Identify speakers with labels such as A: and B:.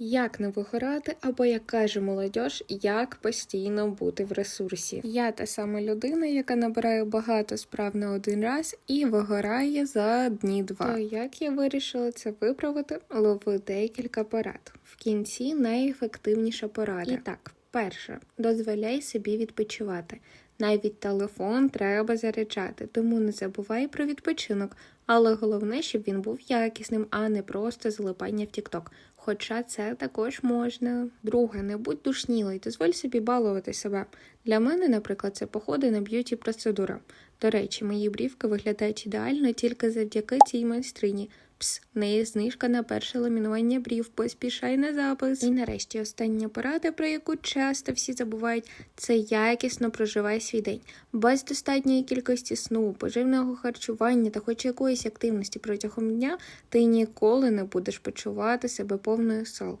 A: Як не вигорати, або як каже молодь, як постійно бути в ресурсі. Я та сама людина, яка набирає багато справ на один раз і вигорає за дні два. То як я вирішила це виправити? Лови декілька порад. В кінці найефективніша порада. І так, перше, дозволяй собі відпочивати. Навіть телефон треба заряджати, тому не забувай про відпочинок. Але головне, щоб він був якісним, а не просто залипання в TikTok. Хоча це також можна. Друге, не будь душнілий, дозволь собі балувати себе. Для мене, наприклад, це походи на б'юті процедура. До речі, мої брівки виглядають ідеально тільки завдяки цій майстрині. Пс, в неї знижка на перше ламінування брів, поспішай на запис. І нарешті остання порада, про яку часто всі забувають, це якісно проживай свій день. Без достатньої кількості сну, поживного харчування та хоч якоїсь активності протягом дня ти ніколи не будеш почувати себе повною сил.